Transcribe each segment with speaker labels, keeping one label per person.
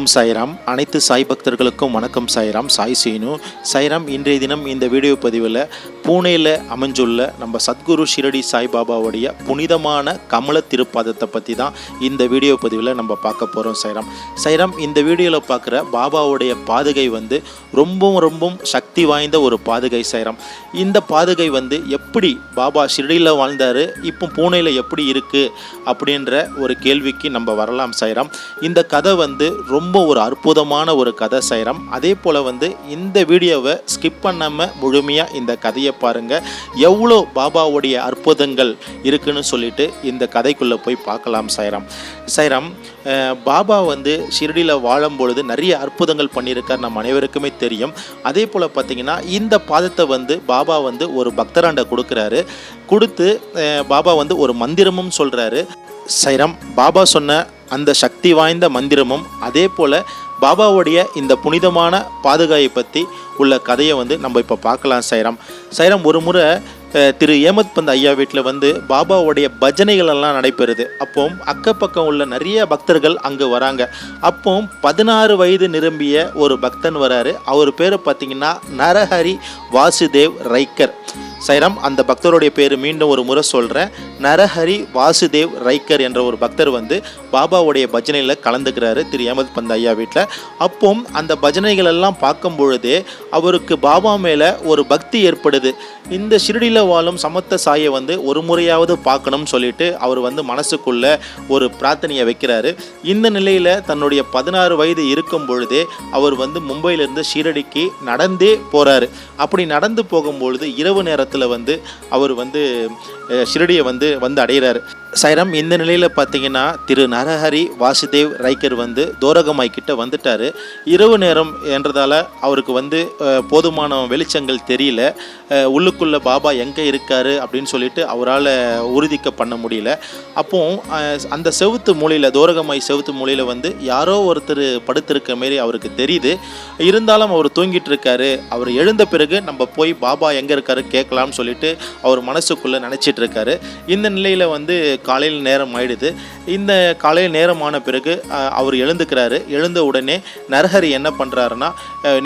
Speaker 1: ஓம் சாய்ராம். அனைத்து சாய் பக்தர்களுக்கும் வணக்கம் சாய்ராம். சாய் சீனு. சாய்ராம் இன்றைய தினம் இந்த வீடியோ பதிவில் பூனேயில் அமைஞ்சுள்ள நம்ம சத்குரு ஷிரடி சாய்பாபாவுடைய புனிதமான கமல திருப்பாதத்தை பற்றி தான் இந்த வீடியோ பதிவில் நம்ம பார்க்க போகிறோம் சைரம். சைரம் இந்த வீடியோவில் பார்க்குற பாபாவுடைய பாதுகை வந்து ரொம்பவும் ரொம்பவும் சக்தி வாய்ந்த ஒரு பாதுகை சைரம். இந்த பாதுகை வந்து எப்படி பாபா ஷிரடியில் வாழ்ந்தார் இப்போ பூனேயில் எப்படி இருக்குது அப்படின்ற ஒரு கேள்விக்கு நம்ம வரலாம் சைரம். இந்த கதை வந்து ரொம்ப ஒரு அற்புதமான ஒரு கதை சைரம். அதே போல் வந்து இந்த வீடியோவை ஸ்கிப் பண்ணாமல் முழுமையாக இந்த கதையை பாருங்கள் எவ்வளோ பாபாவுடைய அற்புதங்கள் இருக்குன்னு சொல்லிட்டு இந்த கதைக்குள்ளே போய் பார்க்கலாம் சைராம் சைராம் பாபா வந்து ஷிரடியில் வாழும் பொழுது நிறைய அற்புதங்கள் பண்ணியிருக்கார் நம்ம அனைவருக்குமே தெரியும். அதே போல் பார்த்தீங்கன்னா இந்த பாதத்தை வந்து பாபா வந்து ஒரு பக்தராண்ட கொடுக்குறாரு. கொடுத்து பாபா வந்து ஒரு மந்திரமும் சொல்கிறாரு சைரம் பாபா சொன்ன அந்த சக்தி வாய்ந்த மந்திரமும் அதே போல் பாபாவுடைய இந்த புனிதமான பாதுகாயை பற்றி உள்ள கதையை வந்து நம்ம இப்போ பார்க்கலாம் சைரம். சைரம் ஒரு முறை திரு ஏமத் பந்த் ஐயா வீட்டில் வந்து பாபாவுடைய பஜனைகள் எல்லாம் நடைபெறுது. அப்போ அக்கப்பக்கம் உள்ள நிறைய பக்தர்கள் அங்கே வராங்க. அப்போ பதினாறு வயது நிரம்பிய ஒரு பக்தன் வராரு. அவர் பேர் பார்த்தீங்கன்னா நரஹரி வாசுதேவ் ரைக்கர். சைராம் அந்த பக்தருடைய பேர் மீண்டும் ஒரு முறை சொல்கிறேன் நரஹரி வாசுதேவ் ரைக்கர் என்ற ஒரு பக்தர் வந்து பாபாவுடைய பஜனையில் கலந்துக்கிறாரு திரு ஏமத் பந்த் ஐயா வீட்டில் அப்போ அந்த பஜனைகள் எல்லாம் பார்க்கும் பொழுதே அவருக்கு பாபா மேலே ஒரு பக்தி ஏற்படுது. இந்த ஷிரடியில் வாழும் சமத்த சாயை வந்து ஒரு முறையாவது பார்க்கணும்னு சொல்லிட்டு அவர் வந்து மனசுக்குள்ள ஒரு பிரார்த்தனையை வைக்கிறாரு. இந்த நிலையில் தன்னுடைய பதினாறு வயது இருக்கும் பொழுதே அவர் வந்து மும்பையிலிருந்து ஷீரடிக்கு நடந்தே போகிறாரு அப்படி நடந்து போகும்பொழுது இரவு நேரத்தில் வந்து அவர் வந்து ஷிரடியை வந்து வந்து அடைகிறார் சைரம் இந்த நிலையில் பார்த்தீங்கன்னா திரு நரஹரி வாசுதேவ் ரைக்கர் வந்து தோரகமாய் கிட்ட வந்துட்டார். இரவு நேரம் என்றதால் அவருக்கு வந்து போதுமான வெளிச்சங்கள் தெரியல. உள்ளுக்குள்ளே பாபா எங்கே இருக்கார் அப்படின்னு சொல்லிட்டு அவரால் உறுதிக்க பண்ண முடியல. அப்போ அந்த செவுத்து மூலையில் தோரகமாய் செவுத்து மூலையில் வந்து யாரோ ஒருத்தர் படுத்திருக்க மாரி அவருக்கு தெரியுது. இருந்தாலும் அவர் தூங்கிட்டு இருக்காரு. அவர் எழுந்த பிறகு நம்ம போய் பாபா எங்கே இருக்காரு கேட்கலாம்னு சொல்லிட்டு அவர் மனசுக்குள்ளே நினச்சிட்டு இருக்காரு. இந்த நிலையில் வந்து காலையில் நேரம் ஆயிடுது. இந்த காலையில் நேரமான பிறகு அவர் எழுந்துக்கிறாரு. எழுந்த உடனே நரஹரி என்ன பண்ணுறாருன்னா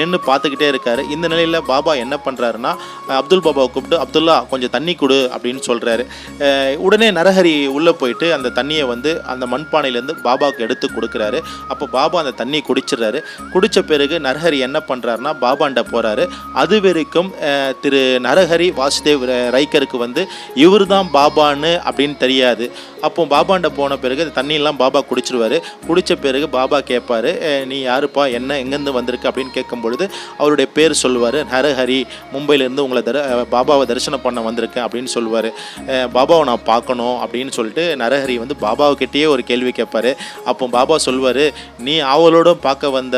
Speaker 1: நின்று பார்த்துக்கிட்டே இருக்காரு. இந்த நிலையில் பாபா என்ன பண்ணுறாருன்னா அப்துல் பாபாவை கூப்பிட்டு அப்துல்லா கொஞ்சம் தண்ணி கொடு அப்படின்னு சொல்கிறாரு உடனே நரஹரி உள்ளே போயிட்டு அந்த தண்ணியை வந்து அந்த மண்பானையிலேருந்து பாபாவுக்கு எடுத்து கொடுக்குறாரு. அப்போ பாபா அந்த தண்ணி குடிச்சிடுறாரு. குடித்த பிறகு நரஹரி என்ன பண்ணுறாருன்னா பாபாண்ட போகிறாரு அது வரைக்கும் திரு நரஹரி வாசுதேவ் ர- ரைக்கருக்கு வந்து இவர் தான் பாபான்னு அப்படின்னு தெரியாது. it. அப்போ பாபாண்ட போன பிறகு அந்த தண்ணியெல்லாம் பாபா குடிச்சிருவாரு. குடித்த பிறகு பாபா கேட்பாரு நீ யாருப்பா? என்ன எங்கேருந்து வந்திருக்கு? அப்படின்னு கேட்கும் பொழுது அவருடைய பேர் சொல்லுவார் நரஹரி மும்பையிலேருந்து உங்களை தர பாபாவை தரிசனம் பண்ண வந்திருக்கேன் அப்படின்னு சொல்லுவார். பாபாவை நான் பார்க்கணும் அப்படின்னு சொல்லிட்டு நரஹரி வந்து பாபாவுக்கிட்டேயே ஒரு கேள்வி கேட்பாரு அப்போ பாபா சொல்லுவார் நீ ஆவலோட பார்க்க வந்த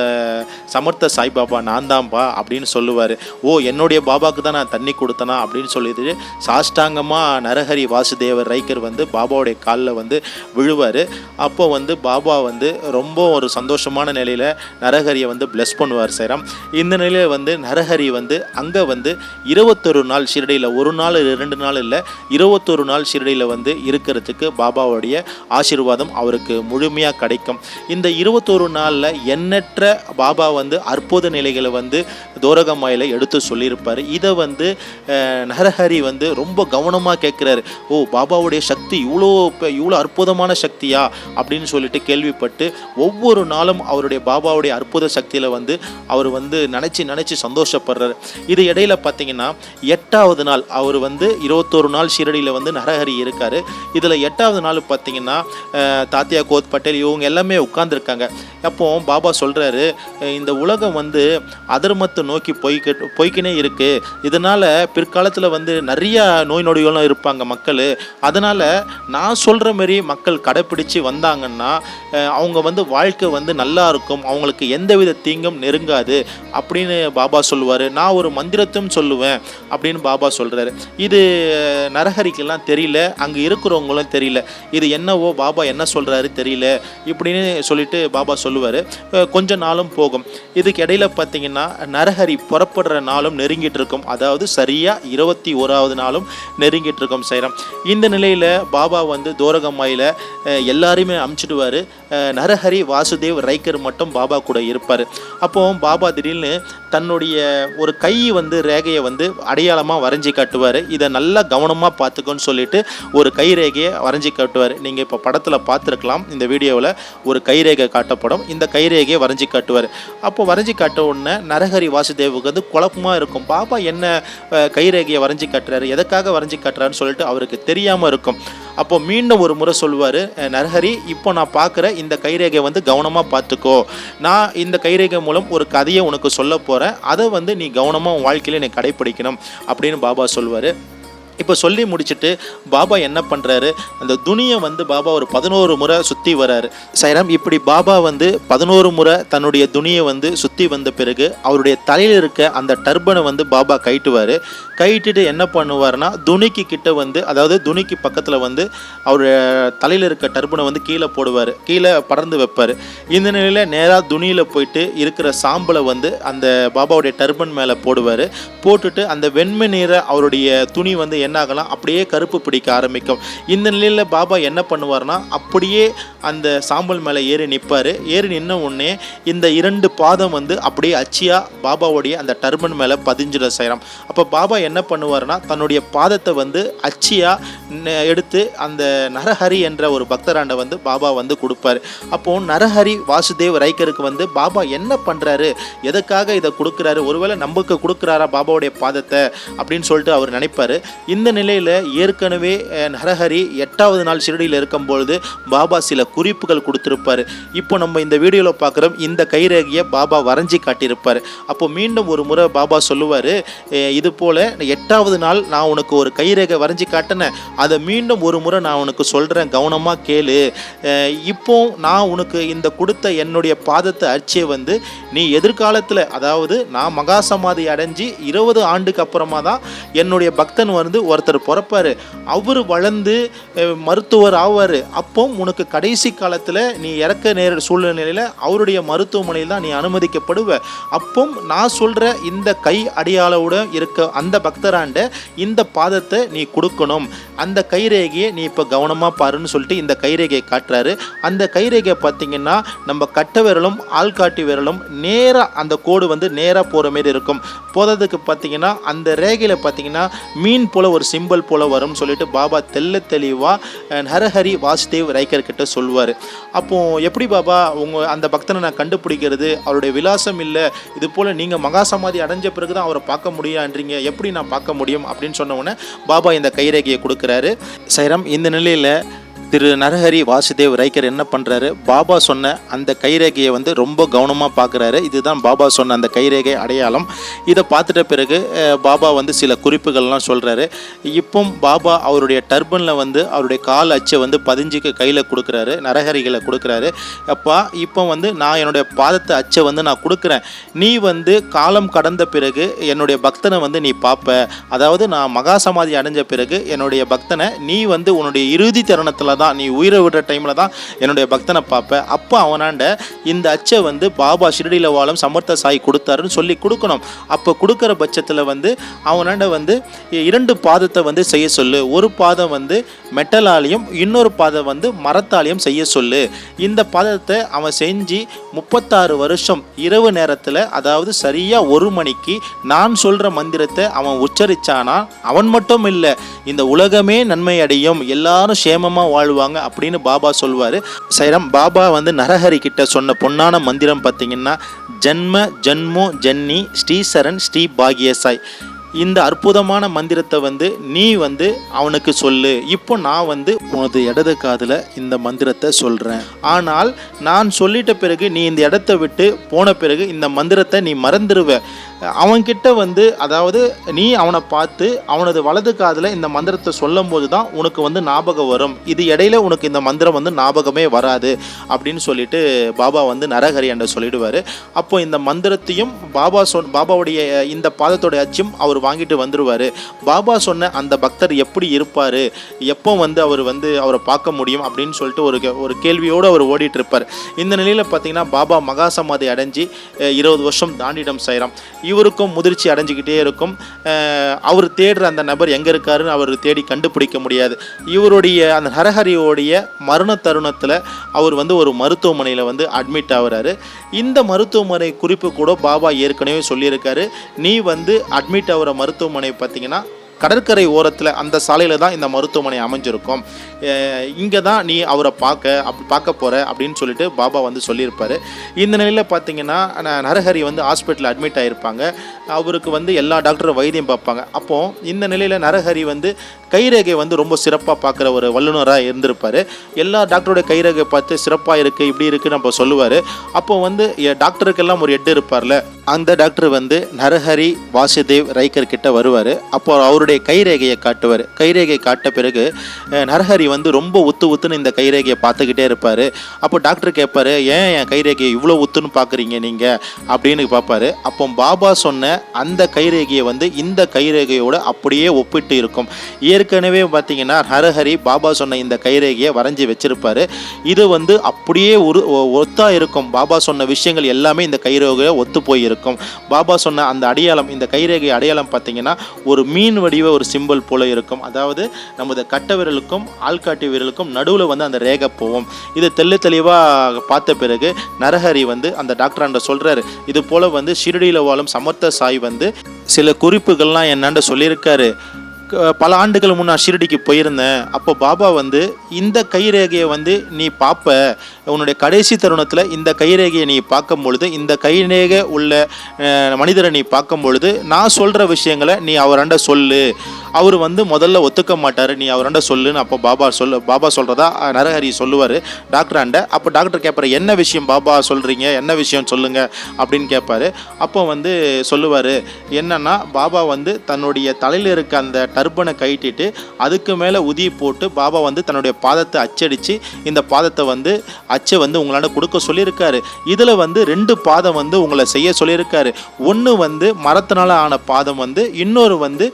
Speaker 1: சமர்த்த சாய்பாபா நான் தான்ப்பா அப்படின்னு சொல்லுவார். ஓ என்னுடைய பாபாவுக்கு தான் நான் தண்ணி கொடுத்தனா? அப்படின்னு சொல்லிட்டு சாஷ்டாங்கமாக நரஹரி வாசுதேவர் ரைக்கர் வந்து பாபாவுடைய காலில் வந்து விழுவார். அப்போ வந்து பாபா வந்து ரொம்ப ஒரு சந்தோஷமான நிலையில் நரஹரியை வந்து பிளஸ் பண்ணுவார் சேரம் இந்த நிலையில் வந்து நரஹரி வந்து அங்கே வந்து இருபத்தொரு நாள் ஷிரடியில் ஒரு நாள் ரெண்டு நாள் இல்லை இருபத்தொரு நாள் ஷிரடியில் வந்து இருக்கிறதுக்கு பாபாவுடைய ஆசீர்வாதம் அவருக்கு முழுமையாக கிடைக்கும். இந்த இருபத்தொரு நாளில் எண்ணற்ற பாபா வந்து அற்புத நிலைகளை வந்து தோரகமாயில் எடுத்து சொல்லியிருப்பார். இதை வந்து நரஹரி வந்து ரொம்ப கவனமாக கேட்குறாரு. ஓ பாபாவுடைய சக்தி இவ்வளோ இவ்வளோ அற்புதமான சக்தியா அப்படின்னு சொல்லிட்டு கேள்விப்பட்டு ஒவ்வொரு நாளும் அவருடைய பாபாவுடைய அற்புத சக்தியில் வந்து அவர் வந்து நினச்சி நினச்சி சந்தோஷப்படுறாரு. இது இடையில பார்த்தீங்கன்னா எட்டாவது நாள் அவர் வந்து இருபத்தோரு நாள் ஷீரடியில் வந்து நரஹரி இருக்கார். இதில் எட்டாவது நாள் பார்த்தீங்கன்னா தாத்தியா கோத் பட்டேல் இவங்க எல்லாமே உட்கார்ந்துருக்காங்க. அப்போ பாபா சொல்கிறாரு இந்த உலகம் வந்து அதர்மத்தை நோக்கி போய்கிட்டு போய்க்கினே இருக்குது இதனால் பிற்காலத்தில் வந்து நிறைய நோய் நொடிகளும் இருப்பாங்க மக்கள். அதனால் நான் சொல்கிற மாதிரி மக்கள் கடைப்பிடிச்சு வந்தாங்கன்னா அவங்க வந்து வாழ்க்கை வந்து நல்லா இருக்கும் அவங்களுக்கு எந்தவித தீங்கும் நெருங்காது அப்படின்னு பாபா சொல்லுவார். நான் ஒரு மந்திரத்தையும் சொல்லுவேன் அப்படின்னு பாபா சொல்கிறாரு இது நரகரிக்கெல்லாம் நரஹரிக்கெல்லாம் தெரியல அங்கே இருக்கிறவங்களும் தெரியல. இது என்னவோ பாபா என்ன சொல்கிறாரு தெரியல இப்படின்னு சொல்லிட்டு பாபா சொல்லுவார். கொஞ்ச நாளும் போகும். இதுக்கு இடையில பார்த்தீங்கன்னா நரஹரி புறப்படுற நாளும் நெருங்கிட்டு இருக்கும். அதாவது சரியாக இருபத்தி ஓராவது நாளும் நெருங்கிட்டு இருக்கும் சைரம். இந்த நிலையில் பாபா வந்து தோரகம்மாயில் எல்லாரையுமே அமுச்சிடுவார். நரஹரி வாசுதேவ் ரைக்கர் மட்டும் பாபா கூட இருப்பார். அப்போ பாபா திடீர்னு தன்னுடைய ஒரு கை வந்து ரேகையை வந்து அடையாளமாக வரைஞ்சி காட்டுவார். இதை நல்லா கவனமாக பார்த்துக்கோன்னு சொல்லிட்டு ஒரு கை ரேகையை வரைஞ்சி காட்டுவார். நீங்கள் இப்போ படத்தில் பார்த்துருக்கலாம். இந்த வீடியோவில் ஒரு கை ரேகை காட்டப்படும். இந்த கை ரேகையை வரைஞ்சி காட்டுவார். அப்போ வரைஞ்சி காட்ட உடனே நரஹரி வாசுதேவுக்கு வந்து குழப்பமாக இருக்கும். பாபா என்ன கை ரேகையை வரைஞ்சி காட்டுறாரு? எதுக்காக வரைஞ்சி காட்டுறாருன்னு சொல்லிட்டு அவருக்கு தெரியாமல் இருக்கும். அப்போ மீண்டும் ஒரு முறை சொல்லுவார் நரஹரி இப்போ நான் பார்க்குற இந்த கைரேகை வந்து கவனமாக பார்த்துக்கோ. நான் இந்த கைரேகை மூலம் ஒரு கதையை உனக்கு சொல்ல போகிறேன் அதை வந்து நீ கவனமாக வாழ்க்கையில் நீ கடைப்பிடிக்கணும். அப்படின்னு பாபா சொல்வார் இப்போ சொல்லி முடிச்சுட்டு பாபா என்ன பண்ணுறாரு அந்த துணியை வந்து பாபா ஒரு பதினோரு முறை சுற்றி வராரு. சைராம் இப்படி பாபா வந்து பதினோரு முறை தன்னுடைய துணியை வந்து சுற்றி வந்த பிறகு அவருடைய தலையில் இருக்க அந்த டர்பனை வந்து பாபா கைட்டுவார் கைட்டுட்டு என்ன பண்ணுவார்னா துணிக்கு கிட்ட வந்து அதாவது துணிக்கு பக்கத்தில் வந்து அவர் தலையில் இருக்க டர்பனை வந்து கீழே போடுவார். கீழே படர்ந்து வைப்பார். இந்த நிலையில் நேராக துணியில் போயிட்டு இருக்கிற சாம்பலை வந்து அந்த பாபாவுடைய டர்பன் மேலே போடுவார். போட்டுட்டு அந்த வெண்மை நிற அவருடைய துணி வந்து என்ன ஆகலாம் அப்படியே கருப்பு பிடிக்க ஆரம்பிக்கும். இந்த நிலையில் பாபா என்ன பண்ணுவார்னா அப்படியே அந்த சாம்பல் மேலே ஏறி நிற்பார் ஏறி நின்ன உடனே இந்த இரண்டு பாதம் வந்து அப்படியே அச்சியாக பாபாவுடைய அந்த டர்பன் மேலே பதிஞ்சிட செய்கிறோம் அப்போ பாபா என்ன பண்ணுவார்னா தன்னுடைய பாதத்தை வந்து அச்சியாக எடுத்து அந்த நரஹரி என்ற ஒரு பக்தராண்டை வந்து பாபா வந்து கொடுப்பாரு. அப்போ நரஹரி வாசுதேவ் ரைக்கருக்கு வந்து பாபா என்ன பண்ணுறாரு எதுக்காக இதை கொடுக்குறாரு? ஒருவேளை நமக்கு கொடுக்குறாரா பாபாவுடைய பாதத்தை? அப்படின்னு சொல்லிட்டு அவர் நினைப்பார். இந்த நிலையில் ஏற்கனவே நரஹரி எட்டாவது நாள் ஷிரடியில் இருக்கும்பொழுது பாபா சில குறிப்புகள் கொடுத்துருப்பாரு. இப்போ நம்ம இந்த வீடியோவில் பார்க்குறோம் இந்த கைரேகையை பாபா வரைஞ்சி காட்டியிருப்பார். அப்போ மீண்டும் ஒரு முறை பாபா சொல்லுவார் இது போல் எட்டாவது நாள் நான் உனக்கு ஒரு கைரேகை வரைஞ்சி காட்டினேன். அதை மீண்டும் ஒரு முறை நான் உனக்கு சொல்கிறேன் கவனமாக கேளு. இப்போ நான் உனக்கு இந்த கொடுத்த என்னுடைய பாதத்தை அச்சே வந்து நீ எதிர்காலத்தில் அதாவது நான் மகாசமாதி அடைஞ்சு இருபது ஆண்டுக்கு அப்புறமா தான் என்னுடைய பக்தன் வந்து ஒருத்தர் பிறப்பாரு. அவர் வளர்ந்து மருத்துவர் ஆவார். அப்போ உனக்கு கடைசி காலத்தில் நீ இறக்க நேர சூழ்நிலையில் அவருடைய மருத்துவமனையில் தான் நீ அனுமதிக்கப்படுவ. அப்போ நான் சொல்கிற இந்த கை அடையாளோட இருக்க அந்த பக்தராண்ட இந்த பாதத்தை நீ கொடுக்கணும். அந்த கைரேகையை நீ இப்போ கவனமாக பாருன்னு சொல்லிட்டு இந்த கைரேகையை காட்டுறாரு. அந்த கைரேகையை பார்த்தீங்கன்னா நம்ம கட்டை விரலும் ஆள்காட்டி விரலும் நேராக அந்த கோடு வந்து நேராக போகிற மாரி இருக்கும். போகிறதுக்கு பார்த்தீங்கன்னா அந்த ரேகையில் பார்த்தீங்கன்னா மீன் போல் ஒரு சிம்பல் போல் வரும்னு சொல்லிட்டு பாபா தெல்ல தெளிவாக ஹரஹரி வாசுதேவ் ரைக்கர் கிட்ட சொல்லுவார். அப்போ எப்படி பாபா உங்கள் அந்த பக்தனை நான் கண்டுபிடிக்கிறது? அவருடைய விலாசம் இல்லை. இது போல் நீங்கள் மகாசமாதி அடைஞ்ச பிறகு தான் அவரை பார்க்க முடியான்றீங்க. எப்படி நான் பார்க்க முடியும் அப்படின்னு சொன்ன உடனே பாபா இந்த கைரேகையை கொடுக்குறாரு. சைரம் இந்த நிலையில் திரு நரஹரி வாசுதேவ் ரைக்கர் என்ன பண்ணுறாரு பாபா சொன்ன அந்த கைரேகையை வந்து ரொம்ப கவனமாக பார்க்குறாரு இதுதான் பாபா சொன்ன அந்த கைரேகை அடையாளம். இதை பார்த்துட்ட பிறகு பாபா வந்து சில குறிப்புகள்லாம் சொல்கிறாரு இப்போ பாபா அவருடைய டர்பனில் வந்து அவருடைய கால் அச்சை வந்து பதிஞ்சுக்கு கையில் கொடுக்குறாரு நரஹரிகளை கொடுக்குறாரு. அப்பா இப்போ வந்து நான் என்னுடைய பாதத்தை அச்சை வந்து நான் கொடுக்குறேன். நீ வந்து காலம் கடந்த பிறகு என்னுடைய பக்தனை வந்து நீ பார்ப்ப அதாவது நான் மகாசமாதி அடைஞ்ச பிறகு என்னுடைய பக்தனை நீ வந்து உன்னுடைய இறுதி தருணத்தில் தான் நீ உயிரை விடுற டைமில் தான் என்னுடைய பக்தனை பார்ப்பேன் அப்போ அவனாண்ட இந்த அச்சை வந்து பாபா ஷிரடியில் வாழும் சமர்த்த சாய் கொடுத்தாருன்னு சொல்லி கொடுக்கணும். அப்போ கொடுக்குற பட்சத்தில் வந்து அவனாண்ட வந்து இரண்டு பாதத்தை வந்து செய்ய சொல்லு. ஒரு பாதம் வந்து மெட்டலாலையும் இன்னொரு பாதம் வந்து மரத்தாலையும் செய்ய சொல்லு. இந்த பாதத்தை அவன் செஞ்சு முப்பத்தாறு வருஷம் இரவு நேரத்தில் அதாவது சரியாக ஒரு மணிக்கு நான் சொல்கிற மந்திரத்தை அவன் உச்சரித்தானா அவன் மட்டும் இல்லை இந்த உலகமே நன்மை அடையும். எல்லாரும் சேமமாக வாழ்வாங்க அப்படின்னு பாபா சொல்வார். சைரம் பாபா வந்து நரஹரி கிட்ட சொன்ன பொன்னான மந்திரம் பார்த்தீங்கன்னா ஜன்ம ஜன்மோ ஜன்னி ஸ்ரீசரன் ஸ்ரீ பாகியசாய். இந்த அற்புதமான மந்திரத்தை வந்து நீ வந்து அவனுக்கு சொல்லு. இப்போ நான் வந்து உனது இடது காதில் இந்த மந்திரத்தை சொல்கிறேன் ஆனால் நான் சொல்லிட்ட பிறகு நீ இந்த இடத்த விட்டு போன பிறகு இந்த மந்திரத்தை நீ மறந்துடுவ அவன்கிட்ட வந்து அதாவது நீ அவனை பார்த்து அவனது வலது காதில் இந்த மந்திரத்தை சொல்லும் போது தான் உனக்கு வந்து ஞாபகம் வரும். இது இடையில உனக்கு இந்த மந்திரம் வந்து ஞாபகமே வராது அப்படின்னு சொல்லிட்டு பாபா வந்து நரஹரி என்ற சொல்லிடுவார். அப்போ இந்த மந்திரத்தையும் பாபா சொல் பாபாவுடைய இந்த பாதத்தோட அச்சும் அவர் வாங்கிட்டு வந்துடுவார் பாபா சொன்ன அந்த பக்தர் எப்படி இருப்பார்? எப்போ வந்து அவர் வந்து அவரை பார்க்க முடியும் அப்படின்னு சொல்லிட்டு ஒரு கே- ஒரு கேள்வியோடு அவர் ஓடிட்டு இருப்பார். இந்த நிலையில் பார்த்தீங்கன்னா பாபா மகாசமாதி அடைஞ்சு இருபது வருஷம் தாண்டிடம் செய்கிறான். இவருக்கும் முதிர்ச்சி அடைஞ்சிக்கிட்டே இருக்கும். அவர் தேடுற அந்த நபர் எங்கே இருக்காருன்னு அவர் தேடி கண்டுபிடிக்க முடியாது. இவருடைய அந்த ஹரஹரியோடைய மரண தருணத்தில் அவர் வந்து ஒரு மருத்துவமனையில் வந்து அட்மிட் ஆகிறாரு. இந்த மருத்துவமனை குறிப்பு கூட பாபா ஏற்கனவே சொல்லியிருக்காரு. நீ வந்து அட்மிட் ஆகிற மருத்துவமனை பார்த்தீங்கன்னா கடற்கரை ஓரத்தில் அந்த சாலையில் தான் இந்த மருத்துவமனை அமைஞ்சிருக்கும். இங்கே தான் நீ அவரை பார்க்க அப்படி பார்க்க போகிற அப்படின்னு சொல்லிட்டு பாபா வந்து சொல்லியிருப்பார். இந்த நிலையில் பார்த்தீங்கன்னா நரஹரி வந்து ஹாஸ்பிட்டலில் அட்மிட் ஆகியிருப்பாங்க அவருக்கு வந்து எல்லா டாக்டரும் வைத்தியம் பார்ப்பாங்க. அப்போது இந்த நிலையில் நரஹரி வந்து கைரேகை வந்து ரொம்ப சிறப்பாக பார்க்குற ஒரு வல்லுநராக இருந்திருப்பார். எல்லா டாக்டரோட கைரேகை பார்த்து சிறப்பாக இருக்குது இப்படி இருக்குன்னு நம்ம சொல்லுவார். அப்போ வந்து டாக்டருக்கெல்லாம் ஒரு எட்டு இருப்பார்ல அந்த டாக்டர் வந்து நரஹரி வாசுதேவ் ரைக்கர் கிட்ட வருவார். அப்போ அவருடைய கைரேகையை காட்டுவார். கைரேகை காட்ட பிறகு நரஹரி நரஹரி வந்து ரொம்ப உத்து உத்துன்னு இந்த கைரேகையை பார்த்துக்கிட்டே இருப்பார். அப்போ டாக்டர் கேட்பாரு ஏன் என் கைரேகையை இவ்வளோ உத்துன்னு பார்க்குறீங்க நீங்கள் அப்படின்னு பார்ப்பாரு. அப்போ பாபா சொன்ன அந்த கைரேகையை வந்து இந்த கைரேகையோட அப்படியே ஒப்பிட்டு இருக்கும். ஏற்கனவே பார்த்தீங்கன்னா ஹரஹரி பாபா சொன்ன இந்த கைரேகையை வரைஞ்சி வச்சிருப்பாரு. இது வந்து அப்படியே ஒரு ஒத்தாக ஒத்தா இருக்கும். பாபா சொன்ன விஷயங்கள் எல்லாமே இந்த கைரேகையை ஒத்து போய் இருக்கும் பாபா சொன்ன அந்த அடையாளம் இந்த கைரேகை அடையாளம் பார்த்தீங்கன்னா ஒரு மீன் வடிவ ஒரு சிம்பிள் போல இருக்கும். அதாவது நமது கட்ட விரலுக்கும் ஆள்காட்டி வீரலுக்கும் நடுவில் வந்து அந்த ரேகை போகும் இது தெள்ள தெளிவாக பார்த்த பிறகு நரஹரி வந்து அந்த டாக்டராண்ட சொல்கிறாரு இது போல் வந்து ஷிரடியில் வாழும் சமர்த்த சாய் வந்து சில குறிப்புகள்லாம் என்னண்ட சொல்லியிருக்காரு. பல ஆண்டுகள் நான் ஷிரடிக்கு போயிருந்தேன். அப்போ பாபா வந்து இந்த கைரேகையை வந்து நீ பார்ப்ப உன்னுடைய கடைசி தருணத்தில் இந்த கைரேகையை நீ பார்க்கும் பொழுது இந்த கைரேகை உள்ள மனிதரை நீ பார்க்கும் பொழுது நான் சொல்கிற விஷயங்களை நீ அவராண்ட சொல்லு. அவர் வந்து முதல்ல ஒத்துக்க மாட்டார். நீ அவராண்ட சொல்லுன்னு அப்போ பாபா சொல்லு பாபா சொல்கிறதா நரஹரி சொல்லுவார் டாக்டராண்ட. அப்போ டாக்டர் கேட்பாரு என்ன விஷயம் பாபா சொல்கிறீங்க என்ன விஷயம் சொல்லுங்க? அப்படின்னு கேட்பாரு அப்போ வந்து சொல்லுவார் என்னன்னா பாபா வந்து தன்னுடைய தலையில் இருக்க அந்த டர்பனை கைட்டிட்டு அதுக்கு மேலே உதி போட்டு பாபா வந்து தன்னுடைய பாதத்தை அச்சடித்து இந்த பாதத்தை வந்து அச்சை வந்து உங்களால் கொடுக்க சொல்லியிருக்காரு. இதில் வந்து ரெண்டு பாதம் வந்து உங்களை செய்ய சொல்லியிருக்காரு. ஒன்று வந்து மரத்தினால ஆன பாதம் வந்து இன்னொரு வந்து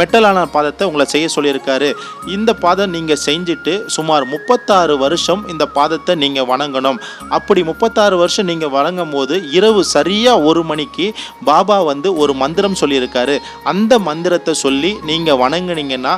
Speaker 1: மெட்டலான பாதத்தை உங்களை செய்ய சொல்லியிருக்காரு. இந்த பாதம் நீங்கள் செஞ்சுட்டு சுமார் முப்பத்தாறு வருஷம் இந்த பாதத்தை நீங்கள் வணங்கணும். அப்படி முப்பத்தாறு வருஷம் நீங்கள் வணங்கும் போது இரவு சரியாக ஒரு மணிக்கு பாபா வந்து ஒரு மந்திரம் சொல்லியிருக்காரு. அந்த மந்திரத்தை சொல்லி நீங்கள் வணங்குனீங்கன்னா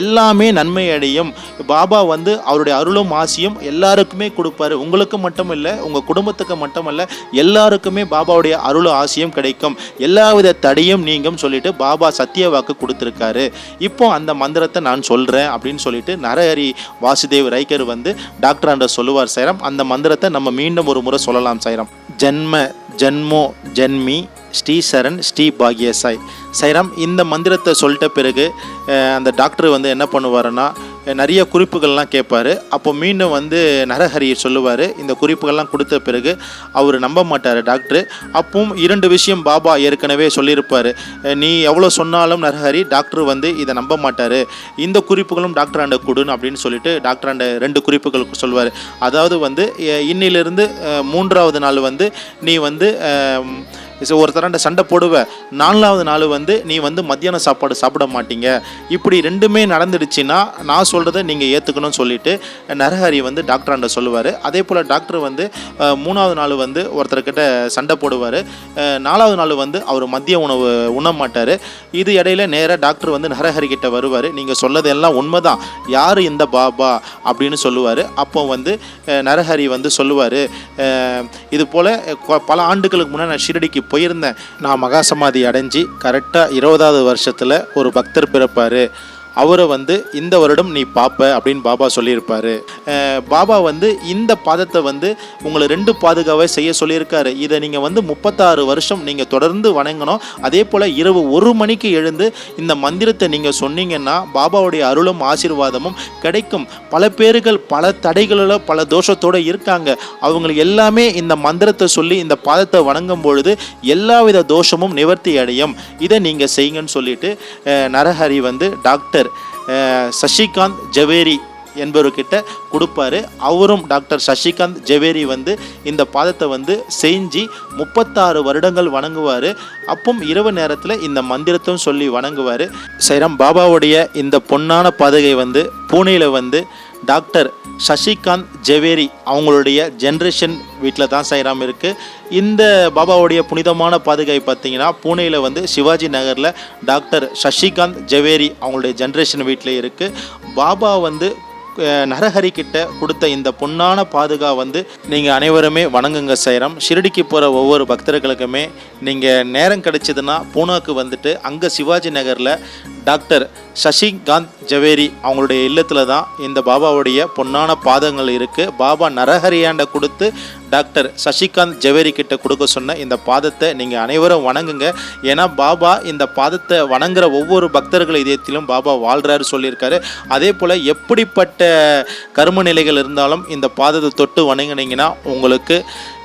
Speaker 1: எல்லாமே நன்மை அடையும் பாபா வந்து அவருடைய அருளும் ஆசியும் எல்லாருக்குமே கொடுப்பாரு. உங்களுக்கு மட்டும் இல்லை உங்கள் குடும்பத்துக்கு மட்டுமல்ல எல்லாருக்குமே பாபாவுடைய அருளும் ஆசியும் கிடைக்கும். எல்லாவித தடையும் நீங்கும் சொல்லிட்டு பாபா சத்திய வாக்கு கொடுத்துருக்காரு. இப்போ அந்த மந்திரத்தை நான் சொல்கிறேன் அப்படின்னு சொல்லிட்டு நரஹரி வாசுதேவ் ரைக்கர் வந்து டாக்டர் அண்ட சொல்லுவார் சைரம் அந்த மந்திரத்தை நம்ம மீண்டும் ஒரு முறை சொல்லலாம் சைரம். ஜென்ம ஜென்மோ ஜென்மி ஸ்ரீ சரண் ஸ்ரீ பாக்யசாய். சைராம் இந்த மந்திரத்தை சொல்லிட்ட பிறகு அந்த டாக்டர் வந்து என்ன பண்ணுவாருன்னா நிறைய குறிப்புகள்லாம் கேட்பாரு. அப்போ மீண்டும் வந்து நரஹரி சொல்லுவார் இந்த குறிப்புகள்லாம் கொடுத்த பிறகு அவர் நம்ப மாட்டார் டாக்டர். அப்பவும் இரண்டு விஷயம் பாபா ஏற்கனவே சொல்லியிருப்பார். நீ எவ்வளோ சொன்னாலும் நரஹரி டாக்டர் வந்து இதை நம்ப மாட்டார். இந்த குறிப்புகளும் டாக்டர் ஆண்ட கொடுன்னு அப்படின்னு சொல்லிட்டு டாக்டர் ஆண்ட ரெண்டு குறிப்புகள் சொல்லுவார் அதாவது வந்து இன்னிலிருந்து மூன்றாவது நாள் வந்து நீ வந்து ஒருத்தராண்ட சண்டை போடுவேன் நாலாவது நாள் வந்து நீ வந்து மத்தியான சாப்பாடு சாப்பிட மாட்டீங்க. இப்படி ரெண்டுமே நடந்துடுச்சுன்னா நான் சொல்கிறத நீங்கள் ஏற்றுக்கணும்னு சொல்லிட்டு நரஹரி வந்து டாக்டராண்ட சொல்லுவார். அதே போல் டாக்டர் வந்து மூணாவது நாள் வந்து ஒருத்தர்கிட்ட சண்டை போடுவார். நாலாவது நாள் வந்து அவர் மதிய உணவு உண்ண மாட்டார். இது இடையில நேராக டாக்டர் வந்து நரஹரி கிட்ட வருவார். நீங்கள் சொன்னதெல்லாம் உண்மைதான். யார் இந்த பாபா? அப்படின்னு சொல்லுவார். அப்போ வந்து நரஹரி வந்து சொல்லுவார் இது போல் பல ஆண்டுகளுக்கு முன்னாடி நான் ஷிரடிக்கு போயிருந்தேன். நான் மகாசமாதி அடைஞ்சு கரெக்டாக இருபதாவது வருஷத்தில் ஒரு பக்தர் பிறப்பார். அவரை வந்து இந்த வருடம் நீ பார்ப்ப அப்படின்னு பாபா சொல்லியிருப்பாரு. பாபா வந்து இந்த பாதத்தை வந்து உங்களை ரெண்டு பாதுகாவை செய்ய சொல்லியிருக்காரு. இதை நீங்கள் வந்து முப்பத்தாறு வருஷம் நீங்கள் தொடர்ந்து வணங்கணும். அதே போல் இரவு ஒரு மணிக்கு எழுந்து இந்த மந்திரத்தை நீங்கள் சொன்னீங்கன்னா பாபாவுடைய அருளும் ஆசீர்வாதமும் கிடைக்கும். பல பேர்கள் பல தடைகளில் பல தோஷத்தோடு இருக்காங்க. அவங்களுக்கு எல்லாமே இந்த மந்திரத்தை சொல்லி இந்த பாதத்தை வணங்கும் பொழுது எல்லாவித தோஷமும் நிவர்த்தி அடையும். இதை நீங்கள் செய்யுங்கன்னு சொல்லிட்டு நரஹரி வந்து டாக்டர் டாக்டர் சசிகாந்த் ஜவேரி என்பவர்கிட்ட கொடுப்பாரு. அவரும் டாக்டர் சசிகாந்த் ஜவேரி வந்து இந்த பாதத்தை வந்து செஞ்சு முப்பத்தாறு வருடங்கள் வணங்குவார். அப்பும் இரவு நேரத்தில் இந்த மந்திரத்தையும் சொல்லி வணங்குவார். சைரம் பாபாவுடைய இந்த பொன்னான பதகை வந்து பூனேயில் வந்து டாக்டர் சசிகாந்த் ஜெவேரி அவங்களுடைய ஜென்ரேஷன் வீட்டில் தான் செய்கிறாமல் இருக்குது இந்த பாபாவுடைய புனிதமான பாதுகை பார்த்தீங்கன்னா பூனேயில் வந்து சிவாஜி நகரில் டாக்டர் சசிகாந்த் ஜெவேரி அவங்களுடைய ஜென்ரேஷன் வீட்டில் இருக்குது பாபா வந்து நரஹரி கிட்ட கொடுத்த இந்த பொன்னான பாதுகா வந்து நீங்கள் அனைவருமே வணங்குங்க சைரம். ஷிரடிக்கு போகிற ஒவ்வொரு பக்தர்களுக்குமே நீங்கள் நேரம் கிடைச்சதுன்னா பூனாக்கு வந்துட்டு அங்கே சிவாஜி நகரில் டாக்டர் சசிகாந்த் ஜவேரி அவங்களுடைய இல்லத்தில் தான் இந்த பாபாவுடைய பொன்னான பாதங்கள் இருக்குது பாபா நரஹரியாண்ட கொடுத்து டாக்டர் சசிகாந்த் ஜவேரி கிட்ட கொடுக்க சொன்ன இந்த பாதத்தை நீங்கள் அனைவரும் வணங்குங்க. ஏன்னா பாபா இந்த பாதத்தை வணங்குற ஒவ்வொரு பக்தர்கள் இதயத்திலும் பாபா வாழ்கிறாரு சொல்லியிருக்காரு. அதே போல் எப்படிப்பட்ட கரும நிலைகள் இருந்தாலும் இந்த பாதத்தை தொட்டு வணங்குனீங்கன்னா உங்களுக்கு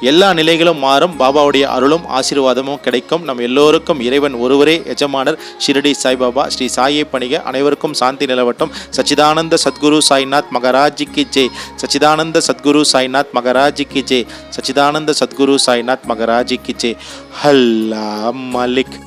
Speaker 1: எல்லா நிலைகளும் மாறும். பாபாவுடைய அருளும் ஆசீர்வாதமும் கிடைக்கும். நம் எல்லோருக்கும் இறைவன் ஒருவரே எஜமானர் ஷிரடி சாய்பாபா ஸ்ரீ சாயை பணிக. அனைவருக்கும் சாந்தி நிலவட்டும். சச்சிதானந்த சத்குரு சாய்நாத் மகராஜிக்கு ஜெய். சச்சிதானந்த சத்குரு சாய்நாத் மகராஜிக்கு ஜெய். சச்சிதானந்த சத்குரு சாய்நாத் மகராஜிக்கு ஜெய் ஹல்லா மலிக்.